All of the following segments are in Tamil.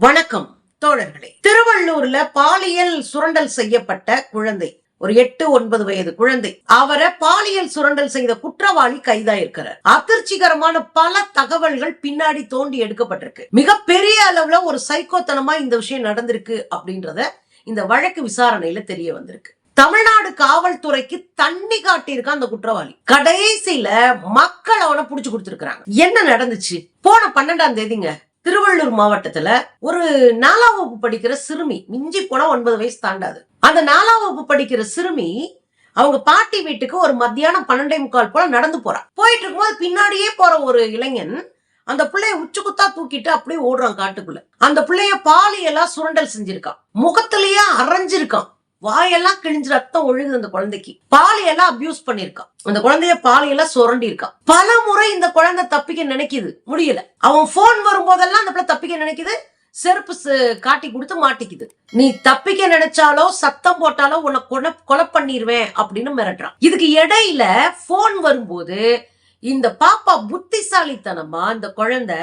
வணக்கம் தோழர்களே. திருவள்ளூர்ல பாலியல் சுரண்டல் செய்யப்பட்ட குழந்தை ஒரு எட்டு ஒன்பது வயது குழந்தை. அவரை பாலியல் சுரண்டல் செய்த குற்றவாளி கைதாயிருக்கிறார் அதிர்ச்சிகரமான பல தகவல்கள் பின்னாடி தோண்டி எடுக்கப்பட்டிருக்கு. மிகப்பெரிய அளவுல ஒரு சைக்கோத்தனமா இந்த விஷயம் நடந்திருக்கு அப்படின்றத இந்த வழக்கு விசாரணையில தெரிய வந்திருக்கு. தமிழ்நாடு காவல்துறைக்கு தண்ணி காட்டியிருக்கான் அந்த குற்றவாளி. கடைசியில மக்கள் அவனை புடிச்சு கொடுத்திருக்கிறாங்க. என்ன நடந்துச்சு? போன பன்னெண்டாம் தேதிங்க திருவள்ளூர் மாவட்டத்துல ஒரு நாலாம் வகுப்பு படிக்கிற சிறுமி மிஞ்சி போனா ஒன்பது வயசு தாண்டாது. அந்த நாலாம் வகுப்பு படிக்கிற சிறுமி அவங்க பாட்டி வீட்டுக்கு ஒரு மத்தியானம் பன்னெண்டே முக்கால் போல நடந்து போறா. போயிட்டு இருக்கும்போது பின்னாடியே போற ஒரு இளைஞன் அந்த பிள்ளைய உச்சு குத்தா தூக்கிட்டு அப்படியே ஓடுறான் காட்டுக்குள்ள. அந்த பிள்ளைய பாலியெல்லாம் சுரண்டல் செஞ்சிருக்கான். முகத்திலேயே அரைஞ்சிருக்கான். வாயெல்லாம் கிழிஞ்சு ரத்தம் ஒழுகுது அந்த குழந்தைக்கு. பாலையெல்லாம் அபியூஸ் பண்ணிருக்கான் அந்த குழந்தைய பாலையெல்லாம் சுரண்டி இருக்கான் பல முறை இந்த குழந்தை தப்பிக்க நினைக்குது. முடியல. அவன் போன் வரும்போதெல்லாம் அந்த பிள்ளை தப்பிக்க நினைக்குது. செருப்பு ச- காட்டி கொடுத்து மாட்டிக்குது. நீ தப்பிக்க நினைச்சாலோ சத்தம் போட்டாலோ உன்னை கொலை கொலை பண்ணிடுவேன் அப்படின்னு மிரட்டுறான். இதுக்கு இடையில போன் வரும்போது இந்த பாப்பா புத்திசாலித்தனமா இந்த குழந்தை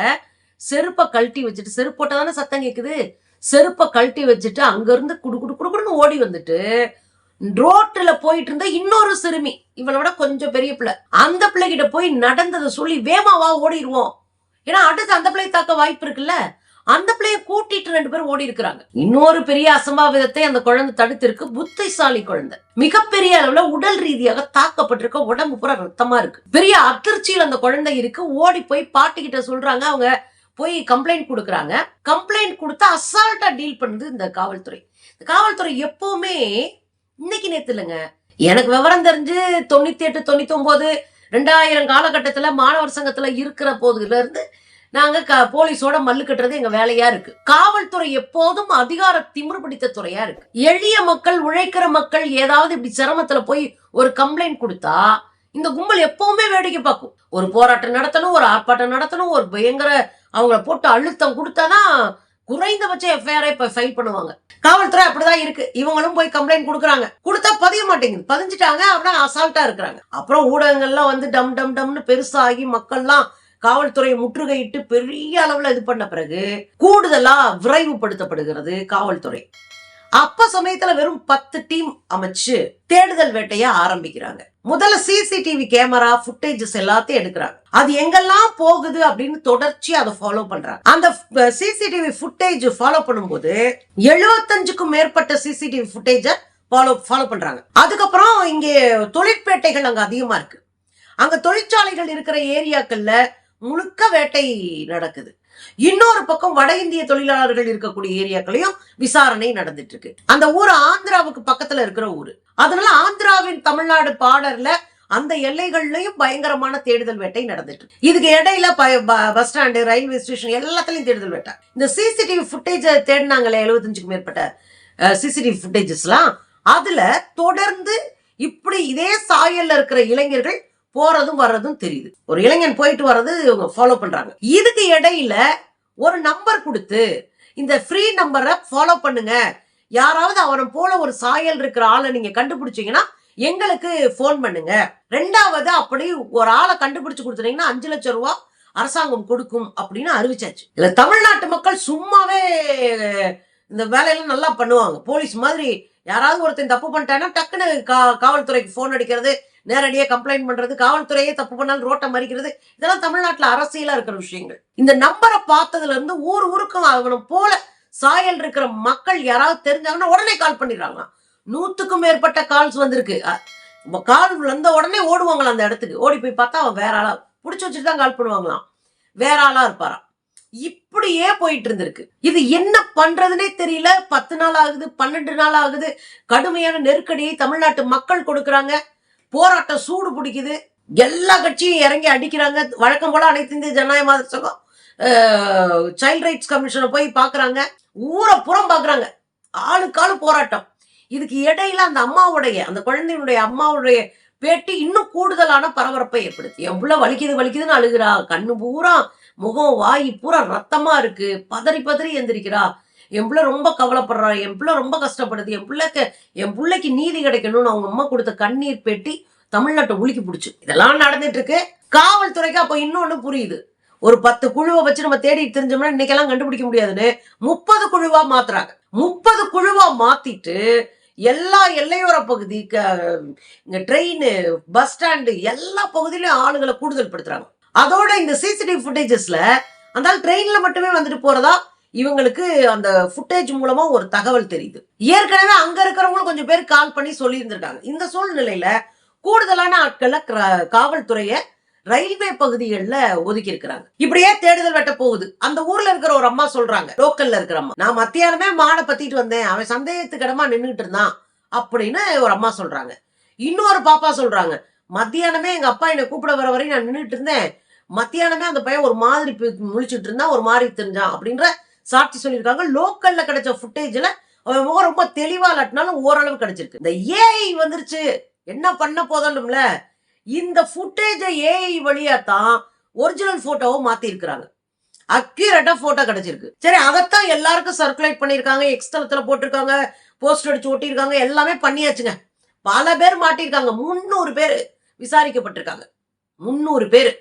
செருப்பை கழட்டி வச்சுட்டு செருப்பு போட்டாதானே சத்தம் கேக்குது? செருப்பை கழட்டி வச்சுட்டு அங்கேருந்து குடு குடு குடுன்னு ஓடி வந்துட்டு ரோட்டில் போயிட்டு இருந்த இன்னொரு சிறுமி இவளை விட கொஞ்சம் பெரிய பிள்ளை. அந்த பிள்ளைகிட்ட போய் நடந்ததை சொல்லி வேமாவா ஓடிடுவோம் ஏன்னா அடுத்து அந்த பிள்ளை தாக்க வாய்ப்பு இருக்குல்ல? அந்த பிள்ளைய கூட்டிட்டு ரெண்டு பேரும் ஓடி இருக்கிறாங்க. இன்னொரு பெரிய அசம்பாவிதத்தை அந்த குழந்தை தடுத்திருக்கு. புத்திசாலி குழந்தை. மிகப்பெரிய அளவுல உடல் ரீதியாக தாக்கப்பட்டிருக்க உடம்பு பூரா ரத்தமா இருக்கு. பெரிய அதிர்ச்சியில் அந்த குழந்தை இருக்கு. ஓடி போய் பாட்டிக்கிட்ட சொல்றாங்க. அவங்க போய் கம்ப்ளைண்ட் கொடுக்குறாங்க. கம்ப்ளைண்ட் கொடுத்தா அசால்ட்டா டீல் பண்ணுது இந்த காவல்துறை. இந்த காவல்துறை எப்பவுமே இன்னைக்கு நேத்து இல்லைங்க. எனக்கு விவரம் தெரிஞ்சு தொண்ணூத்தி எட்டு தொண்ணூத்தி ஒன்பது ரெண்டாயிரம் காலகட்டத்துல மாணவர் சங்கத்துல இருக்கிற போதுல இருந்து நாங்க க போலீஸோட மல்லு கட்டுறது எங்க வேலையா இருக்கு. காவல்துறை எப்போதும் அதிகார திமிரு பிடித்த துறையா இருக்கு. எளிய மக்கள் உழைக்கிற மக்கள் ஏதாவது இப்படி சிரமத்துல போய் ஒரு கம்ப்ளைண்ட் கொடுத்தா இந்த கும்பல் எப்பவுமே வேடிக்கை பார்க்கும். ஒரு போராட்டம் நடத்தணும் ஒரு ஆர்ப்பாட்டம் நடத்தணும் ஒரு பயங்கர அவங்கள போட்டு அழுத்தம் கொடுத்தாதான் குறைந்தபட்ச எஃப்ஐஆரை இப்ப ஃபைல் பண்ணுவாங்க. காவல்துறை அப்படிதான் இருக்கு. இவங்களும் போய் கம்ப்ளைண்ட் கொடுக்குறாங்க. கொடுத்தா பதிய மாட்டேங்குது. பதிஞ்சிட்டாங்க அப்படின்னா அசால்ட்டா இருக்கிறாங்க. அப்புறம் ஊடகங்கள்லாம் வந்து டம் டம் டம்னு பெருசாகி மக்கள்லாம் காவல்துறையை முற்றுகையிட்டு பெரிய அளவுல இது பண்ண பிறகு கூடுதலா விரைவுபடுத்தப்படுகிறது காவல்துறை. அப்ப சமயத்துல வெறும் பத்து டீம் அமைச்சு தேடுதல் வேட்டைய ஆரம்பிக்கிறாங்க. முதல்ல சிசிடிவி கேமரா ஃபுட்டேஜஸ் எல்லாத்தையும் எடுக்கிறாங்க. அது எங்கெல்லாம் போகுது அப்படின்னு தொடர்ச்சி அதை ஃபாலோ பண்றாங்க. அந்த சிசிடிவி ஃபுட்டேஜ் ஃபாலோ பண்ணும்போது எழுபத்தஞ்சுக்கும் மேற்பட்ட சிசிடிவி ஃபுட்டேஜ ஃபாலோ ஃபாலோ பண்றாங்க. அதுக்கப்புறம் இங்கே தொழிற்பேட்டைகள் அங்க அதிகமா இருக்கு. அங்க தொழிற்சாலைகள் இருக்கிற ஏரியாக்கள்ல முழுக்க வேட்டை நடக்குது. இன்னொரு பக்கம் வட இந்திய தொழிலாளர்கள் இருக்கக்கூடிய ஏரியாக்களையும் விசாரணை நடந்துட்டு இருக்கு அந்த ஊர் ஆந்திராவுக்கு பக்கத்துல இருக்கிற ஊரு. அதனால ஆந்திராவின் தமிழ்நாடு பார்டர்ல அந்த எல்லைகள்லயும் பயங்கரமான தேடுதல் வேட்டை நடந்துட்டு இருக்கு. இதுக்கு இடையில பஸ் ஸ்டாண்டு ரயில்வே ஸ்டேஷன் எல்லாத்துலயும் தேடுதல் வேட்டை. இந்த சிசிடிவி ஃபுட்டேஜ் தேடினாங்களே எழுபத்தஞ்சுக்கு மேற்பட்ட சிசிடிவி ஃபுட்டேஜஸ்லாம் அதுல தொடர்ந்து இப்படி இதே சாயல்ல இருக்கிற இளைஞர்கள் போறதும் வர்றதும் தெரியுது. ஒரு இளைஞன் போயிட்டு வர்றது இவங்க ஃபாலோ பண்றாங்க. இதுக்கு இடையில ஒரு நம்பர் கொடுத்து இந்த ஃப்ரீ நம்பரை ஃபாலோ பண்ணுங்க. யாராவது அவனை போல ஒரு சாயல் இருக்கிற ஆளை நீங்க கண்டுபிடிச்சீங்கன்னா எங்களுக்கு ஃபோன் பண்ணுங்க. ரெண்டாவது அப்படி ஒரு ஆளை கண்டுபிடிச்சு கொடுத்துட்டீங்கன்னா அஞ்சு லட்சம் ரூபாய் அரசாங்கம் கொடுக்கும் அப்படின்னு அறிவிச்சாச்சு. இல்ல தமிழ்நாட்டு மக்கள் சும்மாவே இந்த வேலையெல்லாம் நல்லா பண்ணுவாங்க. போலீஸ் மாதிரி யாராவது ஒருத்தன் தப்பு பண்ணிட்டான்னா டக்குன்னு கா- காவல்துறைக்கு ஃபோன் அடிக்கிறது நேரடியாக கம்ப்ளைண்ட் பண்றது காவல்துறையே தப்பு பண்ணாலும் ரோட்டை மறிக்கிறது. இதெல்லாம் தமிழ்நாட்டுல அரசியலா இருக்கிற விஷயங்கள். இந்த நம்பரை பார்த்ததுல இருந்து ஊர் ஊருக்கும் அவனை போல சாயல் இருக்கிற மக்கள் யாராவது தெரிஞ்சாங்கன்னா உடனே கால் பண்ணிடுறாங்களாம். நூத்துக்கும் மேற்பட்ட கால்ஸ் வந்திருக்கு. கால் வந்த உடனே ஓடுவாங்களாம் அந்த இடத்துக்கு. ஓடி போய் பார்த்தா அவன் வேற ஆளா புடிச்சு வச்சுட்டு தான் கால் பண்ணுவாங்களாம். வேற ஆளா இருப்பாராம். இப்படியே போயிட்டு இருந்திருக்கு. இது என்ன பண்றதுனே தெரியல. பத்து நாள் ஆகுது பன்னெண்டு நாள் ஆகுது. கடுமையான நெருக்கடியை தமிழ்நாட்டு மக்கள் கொடுக்குறாங்க. போராட்டம் சூடு பிடிக்குது. எல்லா கட்சியும் இறங்கி அடிக்கிறாங்க. வழக்கம் போல அனைத்து இந்திய ஜனநாயக மாதிரி சங்கம் சைல்ட் ரைட்ஸ் கமிஷனை போய் பார்க்குறாங்க. ஊரை புறம் பார்க்குறாங்க. ஆளுக்கு ஆளு போராட்டம். இதுக்கு இடையில அந்த அம்மாவுடைய அந்த குழந்தையினுடைய அம்மாவுடைய பேட்டி இன்னும் கூடுதலான பரபரப்பை ஏற்படுத்தி. எவ்வளோ வலிக்குது வலிக்குதுன்னு அழுகிறா. கண்ணு பூரா முகம் வாய் பூரா ரத்தமா இருக்கு. பதறி பதறி எந்திரிக்கிறா. என் பிள்ளை ரொம்ப கவலைப்படுறான் என் பிள்ளை ரொம்ப கஷ்டப்படுது என் பிள்ளைக்கு என் பிள்ளைக்கு நீதி கிடைக்கணும்னு அவங்க அம்மா கொடுத்த கண்ணீர் பெட்டி தமிழ்நாட்டை உலுக்கி பிடிச்சு. இதெல்லாம் நடந்துட்டு இருக்கு காவல்துறைக்கு அப்போ இன்னொன்று புரியுது. ஒரு பத்து குழுவை வச்சு நம்ம தேடிட்டு தெரிஞ்சோம்னா இன்னைக்கெல்லாம் கண்டுபிடிக்க முடியாதுன்னு முப்பது குழுவா மாத்துறாங்க. முப்பது குழுவா மாத்திட்டு எல்லா எல்லையோர பகுதி க- இங்க ட்ரெயின் பஸ் ஸ்டாண்டு எல்லா பகுதியிலும் ஆளுகளை கூடுதல் படுத்துறாங்க அதோட இந்த சிசிடிவி ஃபுட்டேஜஸ்ல அந்த ட்ரெயின்ல மட்டுமே வந்துட்டு போறதா? இவங்களுக்கு அந்த ஃபுட்டேஜ் மூலமா ஒரு தகவல் தெரியுது. ஏற்கனவே அங்க இருக்கிறவங்களும் கொஞ்சம் பேர் கால் பண்ணி சொல்லி இருந்திருக்காங்க இந்த சூழ்நிலையில கூடுதலான ஆட்களை கிர- காவல்துறைய ரயில்வே பகுதிகளில் ஒதுக்கி இருக்கிறாங்க இப்படியே தேடுதல் வெட்ட போகுது. அந்த ஊர்ல இருக்கிற ஒரு அம்மா சொல்றாங்க. லோக்கல்ல இருக்கிற அம்மா நான் மத்தியானமே மாடை பத்திட்டு வந்தேன். அவன் சந்தேகத்துக்கிடமா நின்றுட்டு இருந்தான். அப்படின்னு ஒரு அம்மா சொல்றாங்க. இன்னொரு பாப்பா சொல்றாங்க மத்தியானமே எங்க அப்பா என்னை கூப்பிட வர வரையும் நான் நின்றுட்டு இருந்தேன். மத்தியானமே அந்த பையன் ஒரு மாதிரி முழிச்சுட்டு முழிச்சிட்டு இருந்தான் ஒரு மாதிரி தெரிஞ்சான். அப்படின்ற சாட்சி சொல்லியிருக்காங்க. லோக்கல்ல கிடைச்ச ஃபுட்டேஜ்ல அவன் முகம் ரொம்ப தெளிவா இல்லாட்டினாலும் ஓரளவு கிடைச்சிருக்கு. இந்த ஏஐ வந்துருச்சு. என்ன பண்ண போதோம்ல இந்த ஃபுட்டேஜை ஏஐ வழியா தான் ஒரிஜினல் போட்டோவை மாத்தி இருக்கிறாங்க அக்யூரேட்டா போட்டோ கிடைச்சிருக்கு. சரி அதைத்தான் எல்லாருக்கும் சர்க்குலேட் பண்ணியிருக்காங்க. எக்ஸ்தலத்துல போட்டிருக்காங்க. போஸ்டர் அடிச்சு ஓட்டியிருக்காங்க எல்லாமே பண்ணியாச்சுங்க. பல பேர் மாட்டியிருக்காங்க. முந்நூறு பேர் விசாரிக்கப்பட்டிருக்காங்க. முந்நூறு பேர்.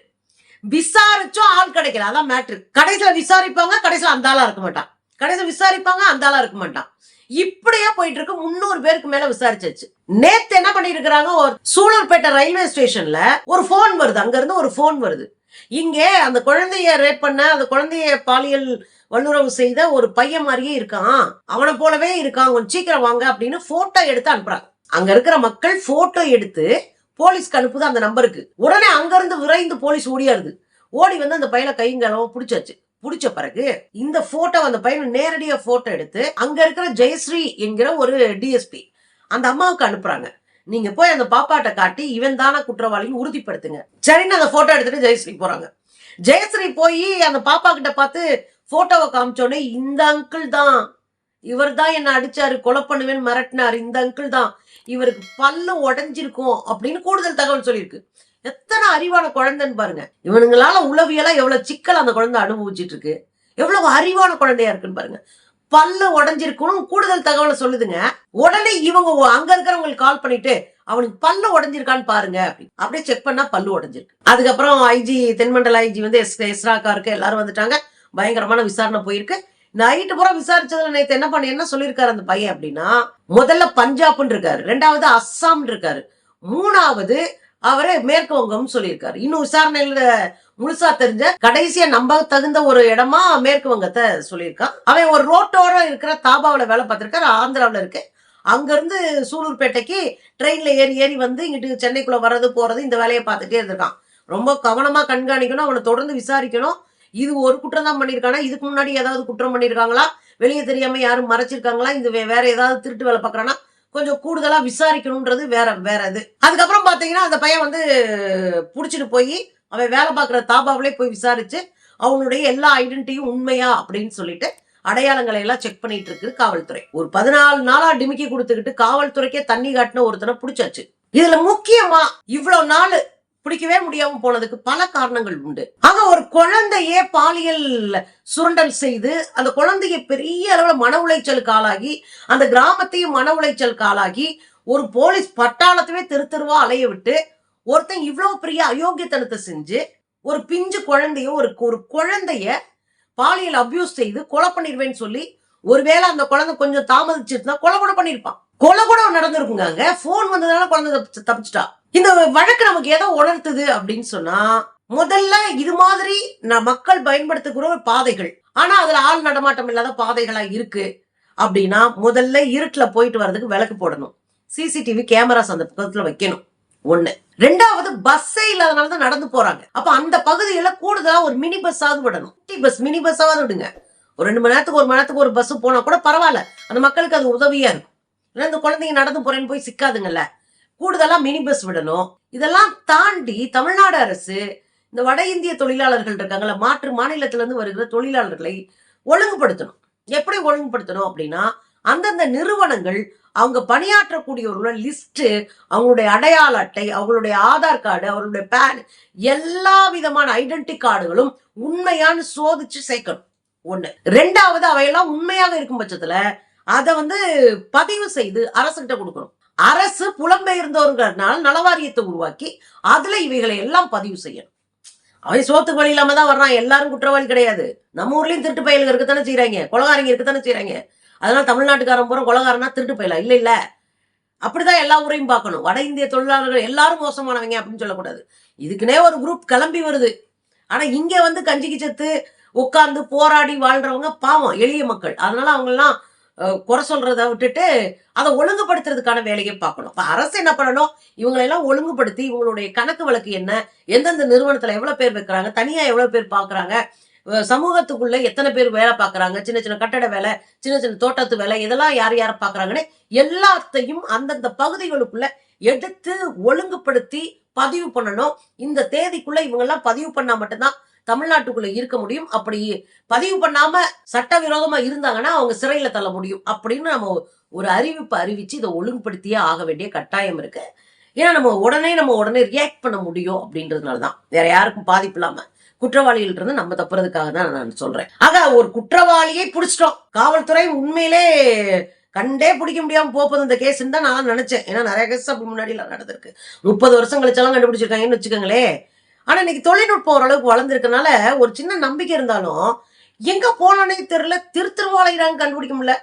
விசாரிச்சும் ஆள் கிடைக்கல. அதான் மேட்ரு கடைசியில விசாரிப்பாங்க கடைசியில அந்த ஆளா இருக்க மாட்டான். கடைசியில விசாரிப்பாங்க அந்த ஆளா இருக்க மாட்டான். இப்படியே போயிட்டு இருக்கு முன்னூறு பேருக்கு மேல விசாரிச்சாச்சு. நேத்து என்ன பண்ணிட்டு இருக்கிறாங்க ஒரு சூலூர்பேட்டை ரயில்வே ஸ்டேஷன்ல ஒரு ஃபோன் வருது. அங்க இருந்து ஒரு ஃபோன் வருது. இங்கே அந்த குழந்தைய ரேப் பண்ண அந்த குழந்தைய பாலியல் வல்லுறவு செய்த ஒரு பையன் மாதிரியே இருக்கான். அவனை போலவே இருக்கான். கொஞ்சம் சீக்கிரம் வாங்க அப்படின்னு போட்டோ எடுத்து அனுப்புறாங்க. அங்க இருக்கிற மக்கள் போட்டோ எடுத்து போலீஸ்க்கு அனுப்புது அந்த நம்பருக்கு. உடனே அங்கிருந்து விரைந்து போலீஸ் ஓடியாருது. ஓடி வந்து அந்த பையனை கைங்கலவும் பிடிச்சாச்சு. பிடிச்ச பிறகு இந்த போட்டோ அந்த பையனை நேரடியாக போட்டோ எடுத்து அங்க இருக்கிற ஜெயஸ்ரீ என்கிற ஒரு டிஎஸ்பி அந்த அம்மாவுக்கு அனுப்புறாங்க. நீங்க போய் அந்த பாப்பாட்ட காட்டி இவன் தானே குற்றவாளின்னு உறுதிப்படுத்துங்க. சரின்னு அந்த போட்டோ எடுத்துட்டு ஜெயஸ்ரீ போறாங்க. ஜெயஸ்ரீ போய் அந்த பாப்பா கிட்ட பார்த்து போட்டோவை காமிச்சோடனே இந்த அங்கிள் தான். இவர் தான் என்ன அடிச்சாரு கொலை பண்ணுவேன்னு மிரட்டினாரு. இந்த அங்கிள் தான். இவருக்கு பல்லு உடஞ்சிருக்கும் அப்படின்னு கூடுதல் தகவல் சொல்லியிருக்கு. எத்தனை அறிவான குழந்தைன்னு பாருங்க. இவனுங்களால உளவியலா எவ்வளவு சிக்கல் அந்த குழந்தை அனுபவிச்சிட்டு இருக்கு எவ்வளவு அறிவான குழந்தையா இருக்குன்னு பாருங்க. பல்லு உடஞ்சிருக்கணும் கூடுதல் தகவலை சொல்லுதுங்க. உடனே இவங்க அங்க இருக்கிறவங்களுக்கு கால் பண்ணிட்டு அவனுக்கு பல்லு உடஞ்சிருக்கான்னு பாருங்க அப்படி அப்படியே செக் பண்ணா பல்லு உடஞ்சிருக்கு. அதுக்கப்புறம் ஐஜி தென்மண்டல ஐஜி வந்து எஸ் எஸ்ராக்கா இருக்கு. எல்லாரும் வந்துட்டாங்க. பயங்கரமான விசாரணை போயிருக்கு. நைட்டு பூரா விசாரிச்சதுல நேத்து என்ன பண்ண என்ன சொல்லியிருக்காரு அந்த பையன் அப்படின்னா முதல்ல பஞ்சாப்னு இருக்காரு. ரெண்டாவது அஸ்ஸாம் இருக்காரு. மூணாவது அவரை மேற்கு வங்கம்னு சொல்லியிருக்காரு. இன்னும் விசாரணையில முழுசா தெரிஞ்ச கடைசியா நம்ப தகுந்த ஒரு இடமா மேற்கு வங்கத்தை சொல்லியிருக்கான். அவன் ஒரு ரோட்டோட இருக்கிற தாபாவுல வேலை பார்த்திருக்காரு. ஆந்திராவுல இருக்கு. அங்க இருந்து சூலூர்பேட்டைக்கு ட்ரெயின்ல ஏறி ஏறி வந்து இங்கிட்டு சென்னைக்குள்ள வர்றது போறது இந்த வேலையை பார்த்துட்டே இருந்திருக்கான். ரொம்ப கவனமா கண்காணிக்கணும். அவனை தொடர்ந்து விசாரிக்கணும். இது ஒரு குற்றம் தான் பண்ணியிருக்கானா? இதுக்கு முன்னாடி ஏதாவது குற்றம் பண்ணியிருக்காங்களா? வெளியே தெரியாம யாரும் மறைச்சிருக்காங்களா? இது வே- வேற ஏதாவது திருட்டு வேலை பார்க்கறானா? கொஞ்சம் கூடுதலா விசாரிக்கணும்ன்றது வேற வேற இது. அதுக்கப்புறம் பாத்தீங்கன்னா அந்த பையன் வந்து புடிச்சிட்டு போய் அவன் வேலை பார்க்குற தாபாவிலே போய் விசாரிச்சு அவனுடைய எல்லா ஐடென்டிட்டியும் உண்மையா அப்படின்னு சொல்லிட்டு அடையாளங்களை எல்லாம் செக் பண்ணிட்டு இருக்கு காவல்துறை. ஒரு பதினாலு நாளா டிமிக்கி கொடுத்துக்கிட்டு காவல்துறைக்கே தண்ணி காட்டின ஒருத்தனை பிடிச்சாச்சு. இதுல முக்கியமா இவ்வளவு நாள் பிடிக்கவே முடியாம போனதுக்கு பல காரணங்கள் உண்டு. ஆக ஒரு குழந்தையே பாலியல் சுரண்டல் செய்து அந்த குழந்தைய பெரிய அளவில் மன உளைச்சலுக்கு ஆளாகி அந்த கிராமத்தையும் மன உளைச்சலுக்கு ஆளாகி ஒரு போலீஸ் பட்டாளத்தவே தெரு தெருவா அலைய விட்டு ஒருத்தன் இவ்வளவு பெரிய அயோக்கியத்தனத்தை செஞ்சு ஒரு பிஞ்சு குழந்தைய ஒரு ஒரு குழந்தைய பாலியல் அபியூஸ் செய்து கொலை பண்ணிடுவேன்னு சொல்லி ஒருவேளை அந்த குழந்தை கொஞ்சம் தாமதிச்சிருந்தா கொலை கூட பண்ணிருப்பான். கொலை கூட நடந்திருக்குங்க ஃபோன் போன் வந்ததுனால குழந்தை தப்பிச்சிட்டா. இந்த வழக்கு நமக்கு எதை உணர்த்துது அப்படின்னு சொன்னா முதல்ல இது மாதிரி நான் மக்கள் பயன்படுத்துகிற ஒரு பாதைகள். ஆனா அதுல ஆள் நடமாட்டம் இல்லாத பாதைகளா இருக்கு அப்படின்னா முதல்ல இருட்டுல போயிட்டு வர்றதுக்கு விளக்கு போடணும். சிசிடிவி கேமராஸ் அந்த பக்கத்துல வைக்கணும். ஒண்ணு. ரெண்டாவது பஸ்ஸே இல்லாதனால தான் நடந்து போறாங்க. அப்ப அந்த பகுதியில கூடுதலா ஒரு மினி பஸ்ஸாவது விடணும். குட்டி பஸ் மினி பஸ்ஸாவது விடுங்க. ஒரு ரெண்டு மணி நேரத்துக்கு ஒரு மணி நேரத்துக்கு ஒரு பஸ் போனா கூட பரவாயில்ல. அந்த மக்களுக்கு அது உதவியா இருக்கும். ஏன்னா இந்த குழந்தைங்க நடந்து போறேன்னு போய் சிக்காதுங்கல்ல. கூடுதலா மினி பஸ் விடணும். இதெல்லாம் தாண்டி தமிழ்நாடு அரசு இந்த வட இந்திய தொழிலாளர்கள் இருக்காங்கல்ல மாற்று மாநிலத்திலிருந்து வருகிற தொழிலாளர்களை ஒழுங்குபடுத்தணும். எப்படி ஒழுங்குபடுத்தணும் அப்படின்னா அந்தந்த நிறுவனங்கள் அவங்க பணியாற்றக்கூடியவர்களோட லிஸ்ட் அவங்களுடைய அடையாள அட்டை அவங்களுடைய ஆதார் கார்டு அவர்களுடைய பேன் எல்லா விதமான ஐடென்டி கார்டுகளும் உண்மையான்னு சோதிச்சு சேர்க்கணும். ஒன்று ரெண்டாவது அவையெல்லாம் உண்மையாக இருக்கும் பட்சத்துல அதை வந்து பதிவு செய்து அரசுகிட்ட கொடுக்கணும். அரசு புலம்பெயர்ந்தவர்களால் நலவாரியத்தை உருவாக்கி அதுல இவைகளை எல்லாம் பதிவு செய்யணும். அவன் சோத்துக்கு வழி இல்லாம தான் வர்றான் எல்லாரும் குற்றவாளி கிடையாது. நம்ம ஊர்லயும் திருட்டு பயலுங்க இருக்கத்தானே செய்றாங்க. கொலகாரங்க இருக்கத்தானே செய்யறாங்க அதனால தமிழ்நாட்டுக்காரன் பூரா கொலகாரனா திருட்டு பயலா? இல்ல இல்ல. அப்படிதான் எல்லா ஊரையும் பார்க்கணும். வட இந்திய தொழிலாளர்கள் எல்லாரும் மோசமானவங்க அப்படின்னு சொல்லக்கூடாது. இதுக்குன்னே ஒரு குரூப் கிளம்பி வருது. ஆனா இங்க வந்து கஞ்சிக்கு செத்து உட்கார்ந்து போராடி வாழ்றவங்க பாவம் எளிய மக்கள். அதனால அவங்கெல்லாம் குறை சொல்றத விட்டுட்டு அதை ஒழுங்குபடுத்துறதுக்கான வேலையை பார்க்கணும். இப்போ அரசு என்ன பண்ணணும்? இவங்களெல்லாம் ஒழுங்குபடுத்தி இவங்களுடைய கணக்கு வழக்கு என்ன? எந்தெந்த நிறுவனத்துல எவ்வளவு பேர் வைக்கிறாங்க? தனியா எவ்வளவு பேர் பாக்குறாங்க சமூகத்துக்குள்ள எத்தனை பேர் வேலை பார்க்குறாங்க? சின்ன சின்ன கட்டட வேலை சின்ன சின்ன தோட்டத்து வேலை இதெல்லாம் யார் யார் பார்க்குறாங்கன்னு எல்லாத்தையும் அந்தந்த பகுதிகளுக்குள்ள எடுத்து ஒழுங்குபடுத்தி பதிவு பண்ணணும். இந்த தேதிக்குள்ள இவங்கெல்லாம் பதிவு பண்ணா மட்டும்தான் தமிழ்நாட்டுக்குள்ள இருக்க முடியும். அப்படி பதிவு பண்ணாம சட்டவிரோதமா இருந்தாங்கன்னா அவங்க சிறையில தள்ள முடியும். அப்படின்னு நம்ம ஒரு அறிவிப்பு அறிவிச்சு இதை ஒழுங்குபடுத்தியே ஆக வேண்டிய கட்டாயம் இருக்கு. ஏன்னா நம்ம உடனே நம்ம உடனே ரியாக்ட் பண்ண முடியும் அப்படின்றதுனால தான் வேற யாருக்கும் பாதிப்பு இல்லாம குற்றவாளிகள் இருந்து நம்ம தப்புறதுக்காக தான் நான் சொல்றேன். ஆக ஒரு குற்றவாளியை பிடிச்சிட்டோம். காவல்துறை உண்மையிலே கண்டே பிடிக்க முடியாம போப்பது இந்த கேஸ்ன்னு தான் நான் நினைச்சேன். ஏன்னா நிறைய கேஸ் அப்படி முன்னாடி எல்லாம் நடந்திருக்கு. முப்பது வருஷம் கழிச்செல்லாம் கண்டுபிடிச்சிருக்காங்கன்னு வச்சுக்கோங்களேன். ஆனால் இன்னைக்கு தொழில்நுட்பம் ஓரளவுக்கு வளர்ந்துருக்கனால ஒரு சின்ன நம்பிக்கை இருந்தாலும் எங்க போனானே தெரில திருத்திருவாளையிறாங்க கண்டுபிடிக்க முடியல.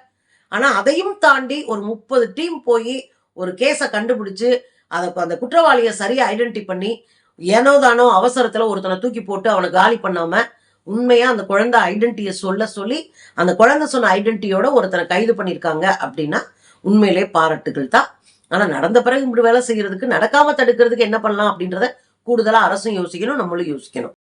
ஆனா அதையும் தாண்டி ஒரு முப்பது டீம் போய் ஒரு கேஸை கண்டுபிடிச்சு அதை அந்த குற்றவாளியை சரியாக ஐடென்டி பண்ணி ஏனோ தானோ அவசரத்துல ஒருத்தனை தூக்கி போட்டு அவனை காலி பண்ணாம உண்மையாக அந்த குழந்தை ஐடென்டிட்டியை சொல்ல சொல்லி அந்த குழந்தை சொன்ன ஐடென்டிட்டியோட ஒருத்தனை கைது பண்ணியிருக்காங்க அப்படின்னா உண்மையிலே பாராட்டுகள் தான். ஆனா நடந்த பிறகு இப்படி வேலை செய்யறதுக்கு நடக்காமல் தடுக்கிறதுக்கு என்ன பண்ணலாம் அப்படின்றத கூடுதலாக அரசும் யோசிக்கணும் நம்மளும் யோசிக்கணும்.